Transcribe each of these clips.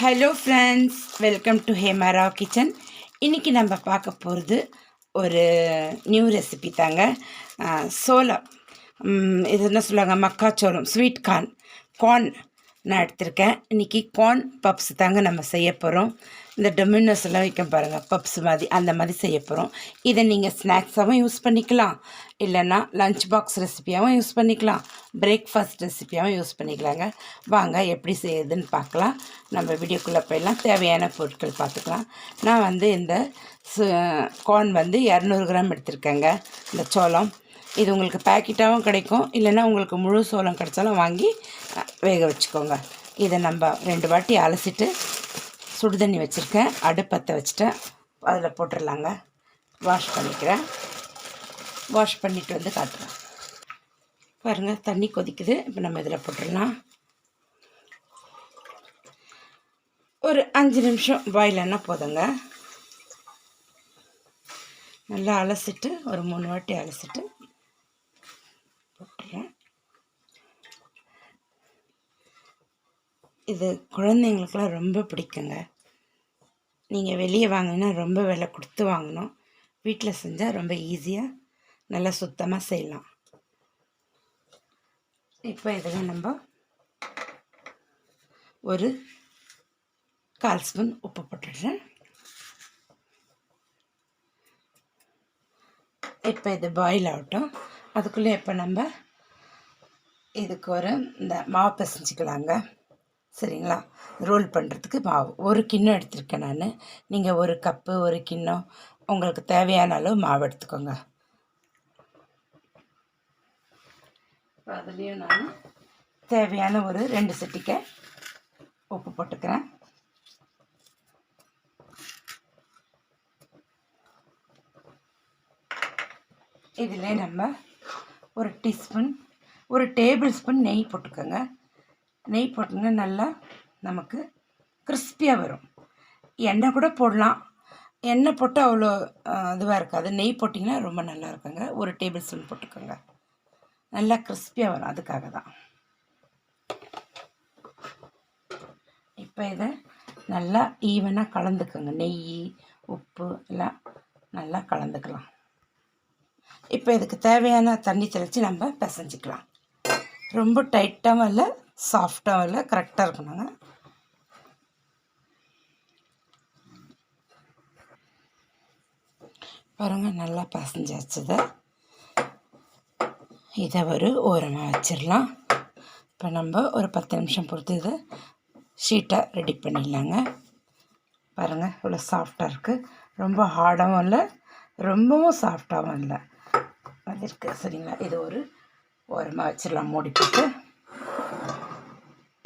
Hello friends welcome to ஹேமாரா kitchen இன்றைக்கி நம்ம பார்க்க போகிறது ஒரு நியூ ரெசிபி தாங்க. ஆ, சோளம். இது என்ன சொல்லுவாங்க? மக்காச்சோளம் ஸ்வீட் கார்ன் கார்ன் நான் எடுத்திருக்கேன். இன்றைக்கி கார்ன் பப்ஸ் தாங்க நம்ம செய்ய போகிறோம் இந்த டொமினோஸ் எல்லாம் வைக்க பாருங்கள் பப்ஸ் மாதிரி அந்த மாதிரி செய்ய போகிறோம் இதை நீங்கள் ஸ்நாக்ஸாகவும் யூஸ் பண்ணிக்கலாம். இல்லைன்னா லஞ்ச் பாக்ஸ் ரெசிபியாகவும் யூஸ் பண்ணிக்கலாம். பிரேக்ஃபாஸ்ட் ரெசிபியாகவும் யூஸ் பண்ணிக்கலாங்க. வாங்க எப்படி செய்யுதுன்னு பார்க்கலாம். நம்ம வீடியோக்குள்ளே போயிடலாம். தேவையான பொருட்கள் பார்த்துக்கலாம். நான் வந்து இந்த கார்ன் வந்து இரநூறு கிராம் எடுத்திருக்கேங்க. இந்த சோளம். இது உங்களுக்கு பேக்கெட்டாகவும் கிடைக்கும். இல்லைன்னா உங்களுக்கு முழு சோளம் கிடைச்சாலும் வாங்கி வேக வச்சுக்கோங்க. இதை நம்ம ரெண்டு வாட்டி அலசிட்டு சுடு தண்ணி வச்சுருக்கேன் அடுப்பத்தை வச்சுட்டேன் அதில் போட்டுடலாங்க வாஷ் பண்ணிக்கிறேன். வாஷ் பண்ணிவிட்டு வந்து காட்டுறேன். பாருங்கள் தண்ணி கொதிக்குது. இப்போ நம்ம இதில் போட்டுடலாம். ஒரு அஞ்சு நிமிஷம் பாயில் என்ன போதுங்க. நல்லா அலசிட்டு ஒரு மூணு வாட்டி அலசிட்டு இது குழந்தைங்களுக்குலாம் ரொம்ப பிடிக்குங்க. நீங்கள் வெளியே வாங்கினா ரொம்ப விலை கொடுத்து வாங்கணும். வீட்டில் செஞ்சால் ரொம்ப ஈஸியாக நல்லா சுத்தமாக செய்யலாம். இப்போ இதில் நம்ம ஒரு கால் ஸ்பூன் உப்பு போட்டுடுறேன். இப்போ இது பாயில் ஆகட்டும். அதுக்குள்ளே இப்போ நம்ம இதுக்கு ஒரு இந்த மாவு பிசைஞ்சிக்கலாங்க. சரிங்களா? ரோல் பண்ணுறதுக்கு மாவு ஒரு கிண்ணம் எடுத்திருக்கேன் நான். நீங்கள் ஒரு கப்பு ஒரு கிண்ணம் உங்களுக்கு தேவையான அளவு மாவு எடுத்துக்கோங்க. அதுலேயும் நான் தேவையான ஒரு ரெண்டு சிட்டிக்கை உப்பு போட்டுக்கிறேன். இதில் நம்ம ஒரு டீஸ்பூன் ஒரு டேபிள் ஸ்பூன் நெய் போட்டுக்கோங்க. நெய் போட்டிங்கன்னா நல்லா நமக்கு கிறிஸ்பியாக வரும். எண்ணெய் கூட போடலாம். எண்ணெய் போட்டால் அவ்வளோ இதுவாக இருக்காது. நெய் போட்டிங்கன்னா ரொம்ப நல்லா இருக்குங்க. ஒரு டேபிள் ஸ்பூன் போட்டுக்கோங்க. நல்லா கிறிஸ்பியாக வரும். அதுக்காக தான். இப்போ இதை நல்லா ஈவனாக கலந்துக்கோங்க. நெய் உப்பு எல்லாம் நல்லா கலந்துக்கலாம். இப்போ இதுக்கு தேவையான தண்ணி தெளித்து நம்ம பிசைஞ்சிக்கலாம். ரொம்ப டைட்டாகவும் இல்லை சாஃப்டாக இல்லை கரெக்டாக இருக்கணுங்க. பாருங்க நல்லா பிசைஞ்சாச்சுது இதை. ஒரு ஓரமாக வச்சிடலாம். இப்போ நம்ம ஒரு பத்து நிமிஷம் பொறுத்து இதை ஷீட்டாக ரெடி பண்ணிடலாங்க. பாருங்கள் இவ்வளோ சாஃப்டாக இருக்குது ரொம்ப ஹார்டாகவும் இல்லை ரொம்பவும் சாஃப்டாகவும் இல்லை அது இருக்குது சரிங்களா? இது ஒரு ஓரமாக வச்சிடலாம் மூடி போட்டு.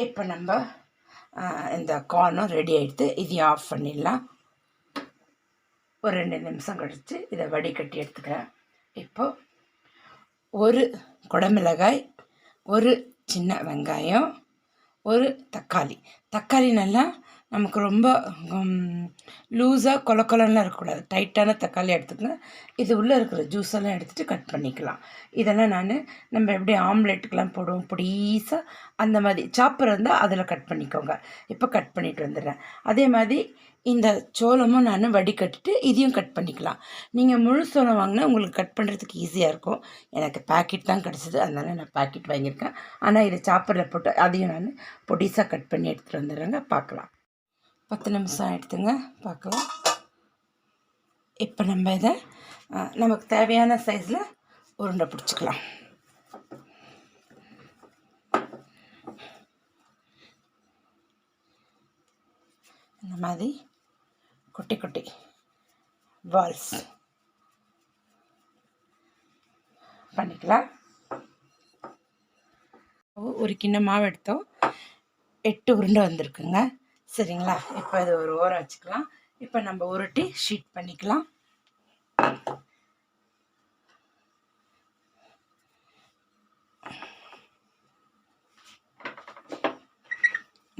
இப்போ நம்ம இந்த கார்னும் ரெடி ஆகிடுது இதையும் ஆஃப் பண்ணிடலாம். ஒரு ரெண்டு நிமிஷம் கழித்து இதை வடிகட்டி எடுத்துக்கிறேன். இப்போது ஒரு குடமிளகாய் ஒரு சின்ன வெங்காயம் ஒரு தக்காளி. தக்காளி நல்லா நமக்கு ரொம்ப லூஸாக கொல இருக்கக்கூடாது. டைட்டான தக்காளி எடுத்துக்கங்க. இது உள்ளே இருக்கிற ஜூஸ் எல்லாம் எடுத்துகிட்டு கட் பண்ணிக்கலாம். இதெல்லாம் நான் நம்ம எப்படி ஆம்லெட்டுக்கெலாம் போடுவோம்? பொடிசாக அந்த மாதிரி. சாப்பர் இருந்தால் அதில் கட் பண்ணிக்கோங்க. இப்போ கட் பண்ணிட்டு வந்துடுறேன். அதே மாதிரி இந்த சோளமும் நான் வடிகட்டிட்டு இதையும் கட் பண்ணிக்கலாம். நீங்கள் முழு சோளம் வாங்கினா உங்களுக்கு கட் பண்ணுறதுக்கு ஈஸியாக இருக்கும். எனக்கு பேக்கெட் தான் கிடச்சிது. அதனால் நான் பேக்கெட் வாங்கியிருக்கேன். ஆனால் இதை சாப்பரில் போட்டு அதையும் நான் பொடிசாக கட் பண்ணி எடுத்துகிட்டு வந்துடுறேங்க. பார்க்கலாம். பத்து நிமிஷம் ஆகிடுதுங்க பார்க்கலாம். இப்போ நம்ம இதை நமக்கு தேவையான சைஸில் உருண்டை பிடிச்சிக்கலாம். இந்த மாதிரி குட்டி குட்டி பால்ஸ் பண்ணிக்கலாம். ஒரு கிண்ணம் மாவு எடுத்தோம். எட்டு உருண்டை வந்திருக்குங்க. சரிங்களா? இப்போ இது ஒரு ஓரம் வச்சுக்கலாம். இப்போ நம்ம உருட்டி ஷீட் பண்ணிக்கலாம்.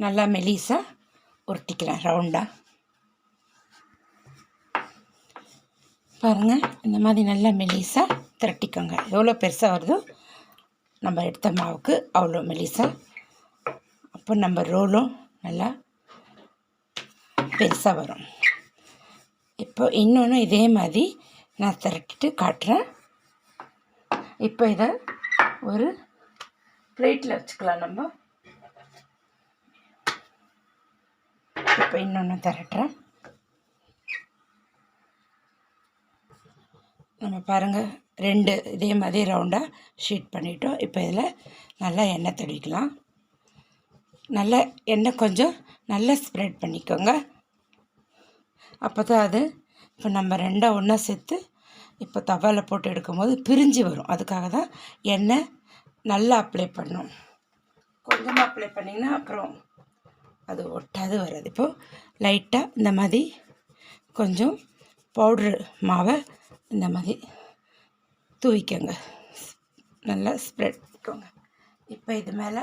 நல்லா மெலிசாக உருட்டிக்கிறேன் ரவுண்டாக பாருங்கள் இந்த மாதிரி நல்லா மெலிசாக திரட்டிக்கோங்க. எவ்வளோ பெருசாக வருதோ நம்ம எடுத்த மாவுக்கு அவ்வளோ மெலிசாக அப்போ நம்ம ரோலும் நல்லா பெருசாக வரும். இப்போ இன்னொன்று இதே மாதிரி நான் திரட்டிட்டு காட்டுறேன். இப்போ இதை ஒரு பிளேட்டில் வச்சுக்கலாம் நம்ம. இப்போ இன்னொன்று திரட்டுறேன். நம்ம பாருங்கள் ரெண்டு இதே மாதிரி ரவுண்டாக ஷீட் பண்ணிட்டோம். இப்போ இதில் நல்லா எண்ணெய் தடிக்கலாம் நல்லா எண்ணெய் கொஞ்சம் நல்லா ஸ்ப்ரெட் பண்ணிக்கோங்க. அப்போ தான் அது இப்போ நம்ம ரெண்டாக ஒன்றா சேர்த்து இப்போ தவாவில் போட்டு எடுக்கும்போது பிரிஞ்சு வரும். அதுக்காக தான் எண்ணெய் நல்லா அப்ளை பண்ணும். கொஞ்சமாக அப்ளை பண்ணிங்கன்னா அப்புறம் அது ஒட்டாது வராது. இப்போது லைட்டாக இந்த மாதிரி கொஞ்சம் பவுட்ரு மாவை இந்த மாதிரி தூவிக்கோங்க. நல்லா ஸ்ப்ரெட் பண்ணிக்கோங்க. இப்போ இது மேலே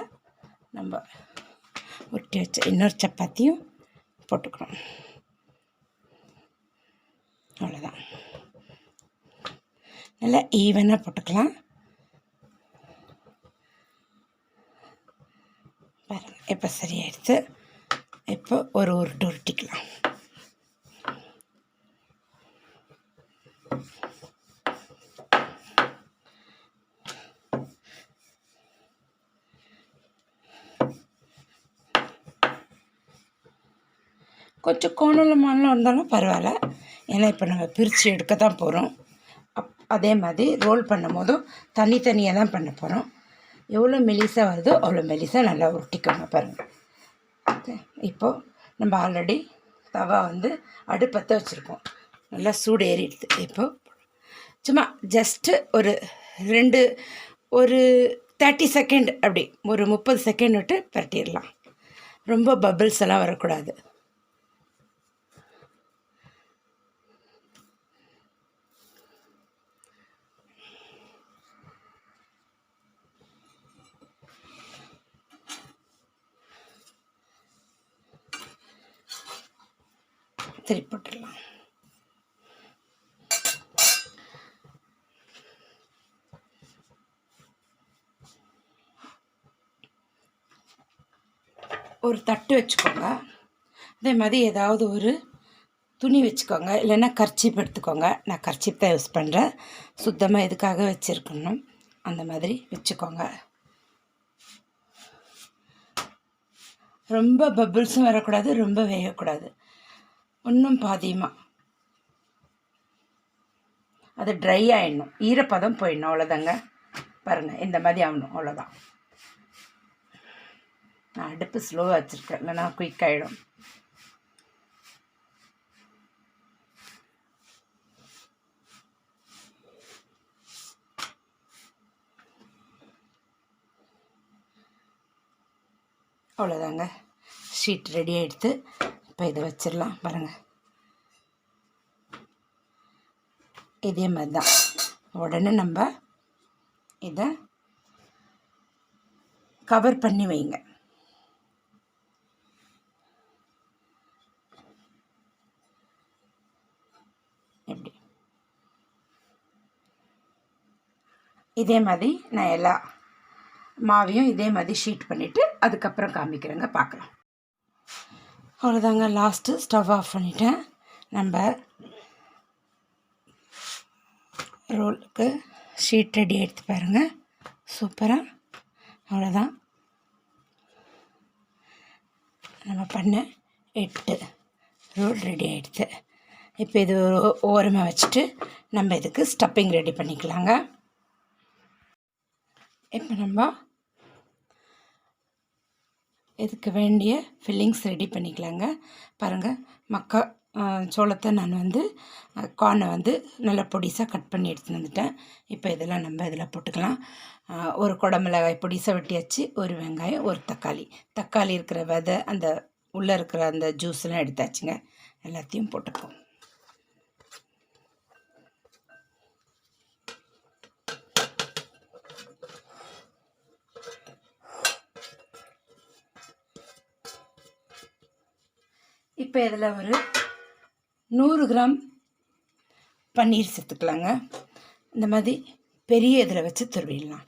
நம்ம ஒட்டி வச்ச இன்னொரு சப்பாத்தியும் போட்டுக்கிறோம் அவ்வளோதான் நல்லா ஈவனாக போட்டுக்கலாம். பாருங்கள் இப்போ சரியாயிடுச்சு. இப்போ ஒரு உருட்டு உருட்டிக்கலாம். கொஞ்சம் கோணலமானலாம் இருந்தாலும் பரவாயில்ல. ஏன்னா இப்போ நம்ம பிரித்து எடுக்க தான் போகிறோம் அப் அதே மாதிரி ரோல் பண்ணும் போதும் தனித்தனியாக தான் பண்ண போகிறோம் எவ்வளோ மெலிசாக வருதோ அவ்வளோ மெலிசாக நல்லா உருட்டிக்கோங்க பாருங்கள் ஓகே இப்போது நம்ம ஆல்ரெடி தவா வந்து அடுப்பற்ற வச்சுருக்கோம். நல்லா சூடு ஏறிடுது. இப்போது சும்மா ஜஸ்ட்டு ஒரு ரெண்டு ஒரு தேர்ட்டி செகண்ட் அப்படி ஒரு முப்பது செகண்ட் விட்டு பரட்டிடலாம். ரொம்ப பபிள்ஸ் எல்லாம் வரக்கூடாது. திருப்பி போட்டுடலாம் ஒரு தட்டு வச்சுக்கோங்க. அதே மாதிரி ஏதாவது ஒரு துணி வச்சுக்கோங்க. இல்லைன்னா கர்ச்சீப் எடுத்துக்கோங்க. நான் கர்ச்சீப் தான் யூஸ் பண்ணுறேன் சுத்தமாக எதுக்காக வச்சுருக்கணும்? அந்த மாதிரி வச்சுக்கோங்க. ரொம்ப பபிள்ஸும் வரக்கூடாது. ரொம்ப வேகக்கூடாது. ஒன்றும் பாதியமாக அது ட்ரை ஆகிடணும் ஈரப்பதம் போயிடணும் அவ்வளோதாங்க பாருங்கள் இந்த மாதிரி ஆகணும் அவ்வளோதான் நான் அடுப்பு ஸ்லோவாக வச்சுருக்கேன் இல்லைன்னா குயிக் ஆகிடும் அவ்வளோதாங்க ஷீட் ரெடி ஆகிடுத்து இப்போ இதை வச்சிடலாம் பாருங்கள் இதே மாதிரி தான். உடனே நம்ம இதை கவர் பண்ணி வைங்க. எப்படி இதே மாதிரி நான் எல்லா மாவையும் இதே மாதிரி ஷீட் பண்ணிவிட்டு அதுக்கப்புறம் காமிக்கிறேங்க பார்க்கலாம். அவ்வளோதாங்க லாஸ்ட்டு ஸ்டவ் ஆஃப் பண்ணிட்டேன். நம்ம ரோலுக்கு ஷீட் ரெடி எடுத்து பாருங்கள் சூப்பராக அவ்வளோதான் நம்ம பண்ண எட்டு ரோல் ரெடி ஆகிடுது இப்போ இது ஒரு ஓரமாக வச்சுட்டு நம்ம இதுக்கு ஸ்டப்பிங் ரெடி பண்ணிக்கலாங்க. இப்போ நம்ம இதுக்கு வேண்டிய ஃபில்லிங்ஸ் ரெடி பண்ணிக்கலாங்க. பாருங்கள் மக்கா சோளத்தை நான் வந்து கார்னை வந்து நல்லா பொடிசாக கட் பண்ணி எடுத்துன்னு வந்துட்டேன். இப்போ இதெல்லாம் நம்ம இதில் போட்டுக்கலாம். ஒரு குடமிளகாய் பொடிசாக வெட்டியாச்சு ஒரு வெங்காயம் ஒரு தக்காளி. தக்காளி இருக்கிற விதை அந்த உள்ளே இருக்கிற அந்த ஜூஸ்லாம் எடுத்தாச்சுங்க. எல்லாத்தையும் போட்டுப்போம். இப்போ இதில் ஒரு நூறு கிராம் பன்னீர் சேர்த்துக்கலாங்க. இந்த மாதிரி பெரிய இதில் வச்சு துருவிடலாம்.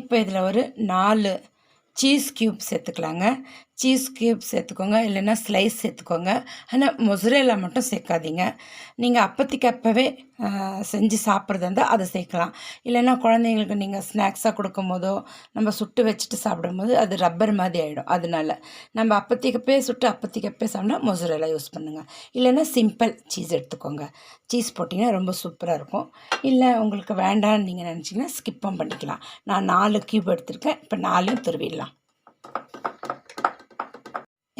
இப்போ இதில் ஒரு நாலு சீஸ் க்யூப் சேர்த்துக்கலாங்க. சீஸ் க்யூப் சேர்த்துக்கோங்க இல்லைன்னா ஸ்லைஸ் சேர்த்துக்கோங்க. ஆனால் மொசரேலா மட்டும் சேர்க்காதீங்க. நீங்கள் அப்பத்திக்கு அப்போவே செஞ்சு சாப்பிட்றதா இருந்தால் அதை சேர்க்கலாம். இல்லைன்னா குழந்தைங்களுக்கு நீங்கள் ஸ்நாக்ஸாக கொடுக்கும் போதோ நம்ம சுட்டு வச்சுட்டு சாப்பிடும்போது அது ரப்பர் மாதிரி ஆகிடும் அதனால நம்ம அப்போதைக்கப்பே சுட்டு அப்போதைக்கப்பே சாப்பிட்டா மொசரேலா யூஸ் பண்ணுங்கள் இல்லைன்னா சிம்பிள் சீஸ் எடுத்துக்கோங்க. சீஸ் போட்டிங்கன்னா ரொம்ப சூப்பராக இருக்கும். இல்லை உங்களுக்கு வேண்டாம்னு நீங்கள் நினச்சிங்கன்னா ஸ்கிப்பும் பண்ணிக்கலாம். நான் நாலு க்யூப் எடுத்திருக்கேன். இப்போ நாலையும் துருவிடலாம்.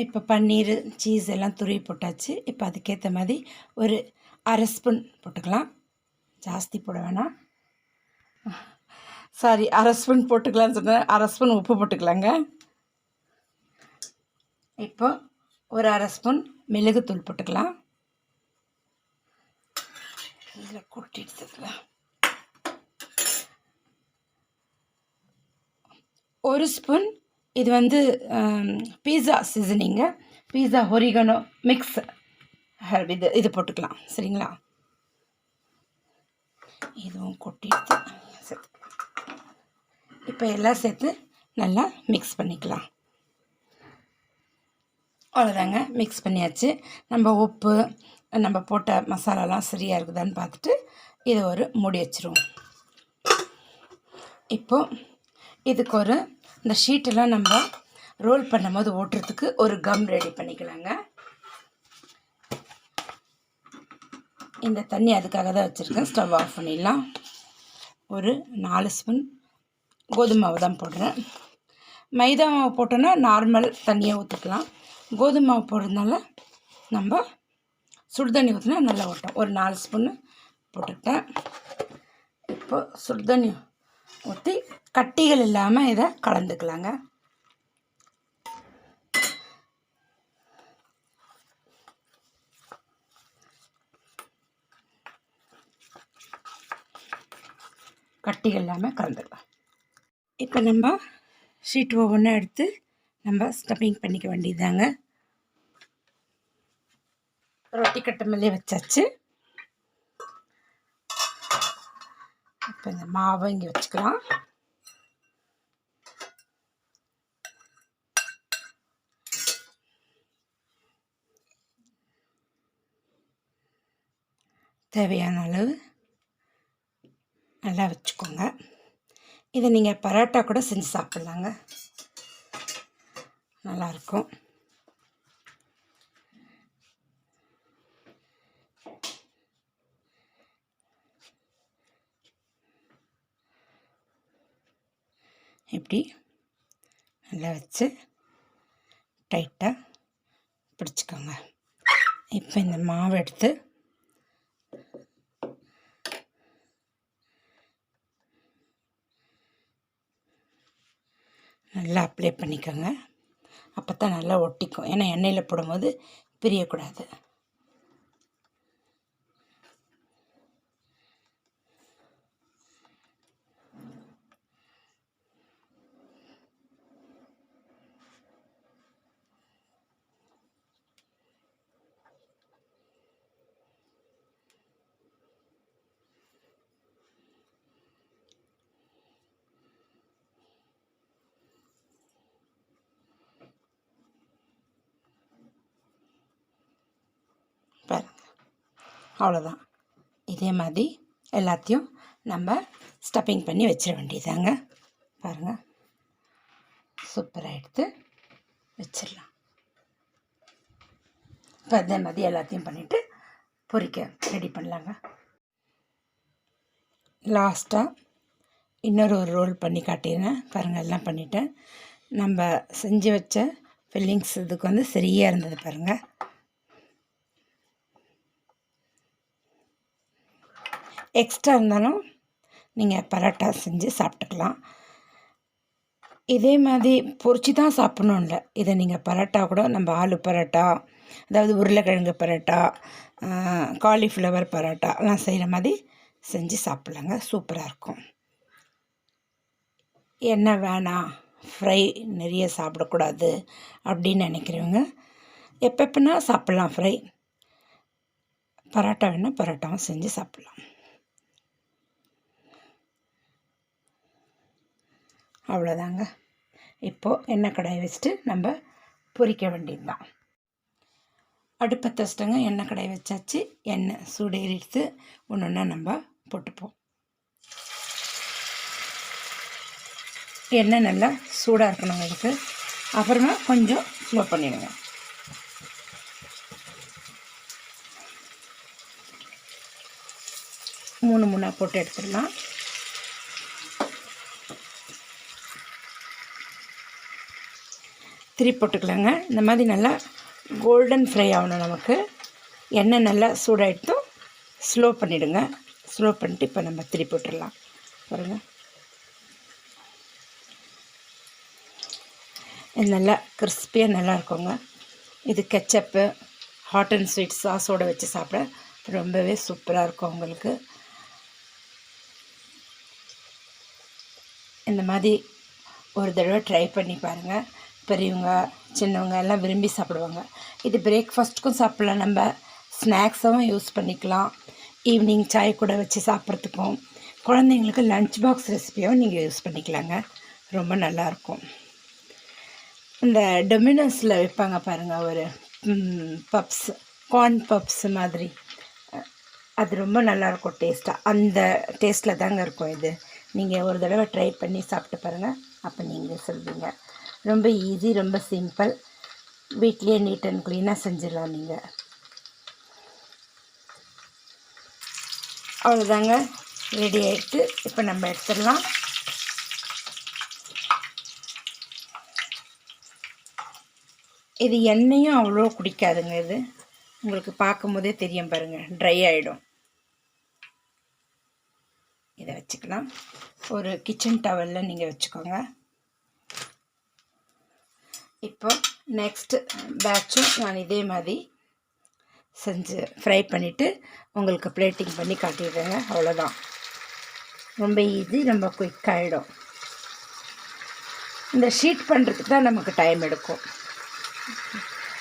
இப்போ பன்னீர் சீஸ் எல்லாம் துருவி போட்டாச்சு. இப்போ அதுக்கேற்ற மாதிரி ஒரு அரை ஸ்பூன் போட்டுக்கலாம். ஜாஸ்தி போட வேணாம். சாரி அரை ஸ்பூன் போட்டுக்கலாம்னு சொன்னேன். அரை ஸ்பூன் உப்பு போட்டுக்கலாங்க. இப்போ ஒரு அரை ஸ்பூன் மிளகுத்தூள் போட்டுக்கலாம். இதில் கொட்டி ஒரு ஸ்பூன் இது வந்து பீஸா சீசனிங்கு பீஸா ஒரிகனோ மிக்ஸ் இது இது போட்டுக்கலாம். சரிங்களா? இதுவும் கொட்டிட்டு சேர்த்துக்கலாம் இப்போ எல்லாம் சேர்த்து நல்லா மிக்ஸ் பண்ணிக்கலாம். அவ்வளோதாங்க. மிக்ஸ் பண்ணியாச்சு. நம்ம உப்பு நம்ம போட்ட மசாலாலாம் சரியாக இருக்குதான்னு பார்த்துட்டு இதை ஒரு மூடி வச்சிருவோம். இப்போது இதுக்கு ஒரு இந்த ஷீட்டெல்லாம் நம்ம ரோல் பண்ணும்போது ஓட்டுறதுக்கு ஒரு கம் ரெடி பண்ணிக்கலாங்க. இந்த தண்ணி அதுக்காக தான் வச்சுருக்கேன். ஸ்டவ் ஆஃப் பண்ணிடலாம். ஒரு நாலு ஸ்பூன் கோதுமை மாவு தான் போடுறேன். மைதா மாவு போட்டோன்னா நார்மல் தண்ணியை ஊற்றிக்கலாம் கோதுமை மாவு போடுறதுனால நம்ம சுடு தண்ணி ஊற்றினா நல்லா ஓட்டும். ஒரு நாலு ஸ்பூன்னு போட்டுக்கிட்டேன். இப்போது சுடு தண்ணி ஊற்றி கட்டிகள் இல்லாமல் இதை கலந்துக்கலாங்க. கட்டிகள் இல்லாமல் கலந்துக்கலாம். இப்போ நம்ம ஷீட் ஒவ்வொன்றா எடுத்து நம்ம ஸ்டப்பிங் பண்ணிக்க வேண்டியதாங்க ரொட்டி கட்டை மேலே வச்சாச்சு. இப்போ இந்த மாவை இங்கே வச்சுக்கலாம். தேவையான அளவு நல்லா வச்சுக்கோங்க. இதை நீங்கள் பரோட்டா கூட செஞ்சு சாப்பிட்லாங்க. நல்லாயிருக்கும். இப்படி நல்லா வச்சு டைட்டாக பிடிச்சிக்கோங்க. இப்போ இந்த மாவு எடுத்து நல்லா அப்ளை பண்ணிக்கோங்க. அப்போ தான் நல்லா ஒட்டிக்கும். ஏன்னா எண்ணெயில் போடும்போது பிரியக்கூடாது பாருங்கள் அவ்வளோதான் இதே மாதிரி எல்லாத்தையும் நம்ம ஸ்டப்பிங் பண்ணி வச்சிட வேண்டியதாங்க பாருங்கள் சூப்பராக எடுத்து வச்சிடலாம். இப்போ அதே மாதிரி எல்லாத்தையும் பண்ணிவிட்டு பொறிக்க ரெடி பண்ணலாங்க. லாஸ்ட்டாக இன்னொரு ஒரு ரோல் பண்ணி காட்டிடுறேன். பாருங்கள் எல்லாம் பண்ணிட்டேன். நம்ம செஞ்சு வச்ச ஃபில்லிங்ஸ் இதுக்கு வந்து சரியாக இருந்தது பாருங்கள் எக்ஸ்ட்ரா இருந்தாலும் நீங்கள் பரோட்டா செஞ்சு சாப்பிட்டுக்கலாம். இதே மாதிரி பொரிச்சு தான் சாப்பிட்ணும் இல்லை இதை நீங்கள் பரோட்டா கூட நம்ம ஆலு பரோட்டா அதாவது உருளைக்கிழங்கு பரோட்டா காலிஃப்ளவர் பரோட்டா எல்லாம் செய்கிற மாதிரி செஞ்சு சாப்பிட்லாங்க. சூப்பராக இருக்கும். என்ன வேணாம் ஃப்ரை நிறைய சாப்பிடக்கூடாது அப்படின்னு நினைக்கிறவங்க எப்பப்போனா சாப்பிட்லாம் ஃப்ரை பரோட்டா வேணால் பரோட்டாவும் செஞ்சு சாப்பிட்லாம். அவ்வளோதாங்க. இப்போது எண்ணெய் கடாயை வச்சுட்டு நம்ம பொரிக்க வேண்டியது தான் அடுப்பை தச்சிட்டங்க எண்ணெய் கடாயை வச்சாச்சு. எண்ணெய் சூடேறிடுத்து ஒன்று ஒன்றா நம்ம போட்டுப்போம். எண்ணெய் நல்லா சூடாக இருக்கணுங்க இதுக்கு. அப்புறமா கொஞ்சம் ஸ்லோ பண்ணிடுங்க. மூணு மூணாக போட்டு எடுத்துடலாம். திரி போட்டுக்கலாங்க. இந்த மாதிரி நல்லா கோல்டன் ஃப்ரை ஆகணும் நமக்கு. எண்ணெய் நல்லா சூடாகிட்டும் ஸ்லோ பண்ணிவிடுங்க ஸ்லோ பண்ணிட்டு இப்போ நம்ம திருப்பி போட்டுடலாம். பாருங்க. இது நல்லா கிறிஸ்பியாக நல்லா இருக்குங்க. இது கெச்சப்பு ஹாட் அண்ட் ஸ்வீட் சாஸோடு வச்சு சாப்பிட ரொம்பவே சூப்பராக இருக்கும் உங்களுக்கு. இந்த மாதிரி ஒரு தடவை ட்ரை பண்ணி பாருங்கள் பெரியவங்க சின்னவங்க எல்லாம் விரும்பி சாப்பிடுவாங்க. இது பிரேக்ஃபாஸ்ட்டுக்கும் சாப்பிட்லாம். நம்ம ஸ்நாக்ஸாகவும் யூஸ் பண்ணிக்கலாம். ஈவினிங் சாய் கூட வச்சு சாப்பிட்றதுக்கும். குழந்தைங்களுக்கு லன்ச் பாக்ஸ் ரெசிபியாகவும் நீங்கள் யூஸ் பண்ணிக்கலாங்க. ரொம்ப நல்லாயிருக்கும் இந்த டொமினோஸில் வைப்பாங்க பாருங்கள் ஒரு பப்ஸ் கார்ன் பப்ஸ் மாதிரி. அது ரொம்ப நல்லாயிருக்கும் டேஸ்ட்டாக அந்த டேஸ்ட்டில் தாங்க இருக்கும் இது. நீங்கள் ஒரு தடவை ட்ரை பண்ணி சாப்பிட்டு பாருங்கள் அப்போ நீங்கள் சொல்வீங்க. ரொம்ப ஈஸி ரொம்ப சிம்பிள் வீட்லேயே நீட் அண்ட் க்ளீனாக செஞ்சிடலாம் நீங்கள் அவ்வளோதாங்க ரெடி ஆகிட்டு இப்போ நம்ம எடுத்துடலாம். இது எண்ணெயும் அவ்வளோ குடிக்காதுங்க இது. உங்களுக்கு பார்க்கும் போதே தெரியும் பாருங்கள் ட்ரை ஆகிடும் இதை வச்சுக்கலாம். ஒரு கிச்சன் டவலில் நீங்கள் வச்சுக்கோங்க. இப்போ நெக்ஸ்ட்டு பேட்சும் நான் இதே மாதிரி செஞ்சு ஃப்ரை பண்ணிவிட்டு உங்களுக்கு பிளேட்டிங் பண்ணி காட்டிடுறேங்க. அவ்வளோதான் ரொம்ப ஈஸி ரொம்ப குயிக்காகிடும் இந்த ஷீட் பண்ணுறதுக்கு தான் நமக்கு டைம் எடுக்கும்.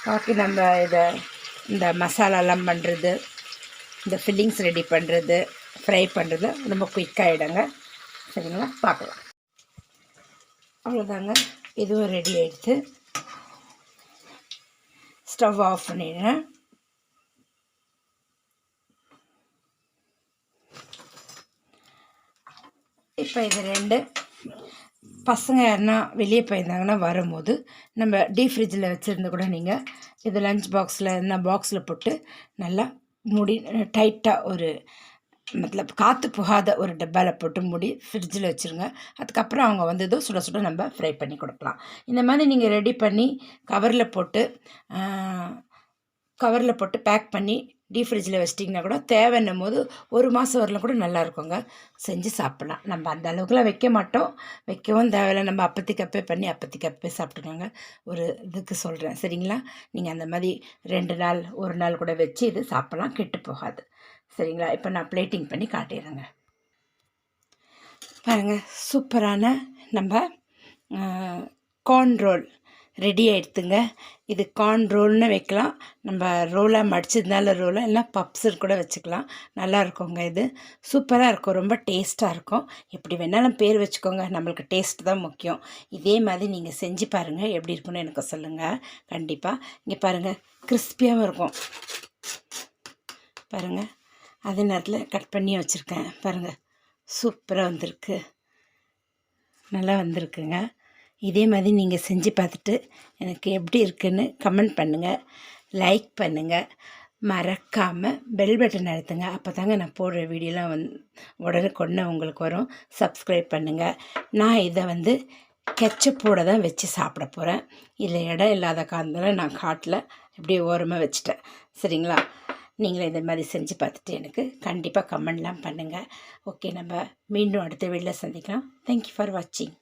பாக்கி நம்ம இதை இந்த மசாலாலாம் பண்ணுறது இந்த ஃபில்லிங்ஸ் ரெடி பண்ணுறது ஃப்ரை பண்ணுறது ரொம்ப குயிக்காகிடுங்க சரிங்களா? பார்க்கலாம். அவ்வளோதாங்க இதுவும் ரெடி ஆகிடுச்சு ஸ்டவ் ஆஃப் பண்ணிடுறேன் இப்போ இது ரெண்டு. பசங்க யாருன்னா வெளியே போயிருந்தாங்கன்னா வரும்போது நம்ம டீப் ஃப்ரிட்ஜில் வச்சுருந்து கூட நீங்கள் இது லஞ்ச் பாக்ஸில் என்ன பாக்ஸில் போட்டு நல்லா முடி டைட்டாக ஒரு மத்தலப் காற்று புகாத ஒரு டப்பாவில் போட்டு மூடி ஃப்ரிட்ஜில் வச்சுருங்க. அதுக்கப்புறம் அவங்க வந்ததும் சுட சுட நம்ம ஃப்ரை பண்ணி கொடுக்கலாம். இந்த மாதிரி நீங்கள் ரெடி பண்ணி கவரில் போட்டு கவரில் போட்டு பேக் பண்ணி டீப் ஃப்ரிட்ஜில் வச்சிட்டிங்கன்னா கூட தேவைன்னும் போது ஒரு மாதம் வரலாம் கூட நல்லா இருக்குங்க. செஞ்சு சாப்பிட்லாம். நம்ம அந்த அளவுக்குலாம் வைக்க மாட்டோம். வைக்கவும் தேவையில்லை. நம்ம அப்பத்திக்கு அப்பே பண்ணி அப்பத்திக்கு அப்பே சாப்பிட்டுக்கோங்க. ஒரு இதுக்கு சொல்கிறேன் சரிங்களா? நீங்கள் அந்த மாதிரி ரெண்டு நாள் ஒரு நாள் கூட வச்சு இது சாப்பிட்லாம். கெட்டு போகாது. சரிங்களா? இப்போ நான் பிளேட்டிங் பண்ணி காட்டிடுறேங்க. பாருங்கள் சூப்பரான நம்ம கார்ன் ரோல் ரெடி ஆகிடுத்துங்க இது கார்ன் ரோல்னு வைக்கலாம். நம்ம ரோலாக மடிச்சதுனால ரோலாக இல்லைனா பப்ஸுன்னு கூட வச்சுக்கலாம். நல்லா இருக்குங்க இது. சூப்பராக இருக்கும். ரொம்ப டேஸ்ட்டாக இருக்கும். எப்படி வேணாலும் பேர் வச்சுக்கோங்க. நம்மளுக்கு டேஸ்ட் தான் முக்கியம். இதே மாதிரி நீங்கள் செஞ்சு பாருங்கள் எப்படி இருக்குன்னு எனக்கு சொல்லுங்கள் கண்டிப்பாக இங்கே பாருங்கள் கிறிஸ்பியாகவும் இருக்கும். பாருங்கள் அதே நேரத்தில் கட் பண்ணி வச்சுருக்கேன். பாருங்கள் சூப்பராக வந்திருக்கு. நல்லா வந்திருக்குங்க. இதே மாதிரி நீங்கள் செஞ்சு பார்த்துட்டு எனக்கு எப்படி இருக்குன்னு கமெண்ட் பண்ணுங்கள் லைக் பண்ணுங்கள் மறக்காமல் பெல் பட்டன் அழுத்துங்க. அப்போ தாங்க நான் போடுற வீடியோலாம் வந் உடனுக்குடனே உங்களுக்கு வரும். சப்ஸ்கிரைப் பண்ணுங்கள் நான் இதை வந்து கெச்சப்போட தான் வச்சு சாப்பிட போகிறேன் இதில் இடம் இல்லாத காரணத்தில் நான் காட்டில் இப்படியே ஓரமாக வச்சுட்டேன். சரிங்களா? நீங்களும் இந்த மாதிரி செஞ்சு பார்த்துட்டு எனக்கு கண்டிப்பாக கமெண்ட்லாம் பண்ணுங்கள் ஓகே நம்ம மீண்டும் அடுத்த வீடியோவில் சந்திக்கலாம். தேங்க்யூ ஃபார் வாட்சிங்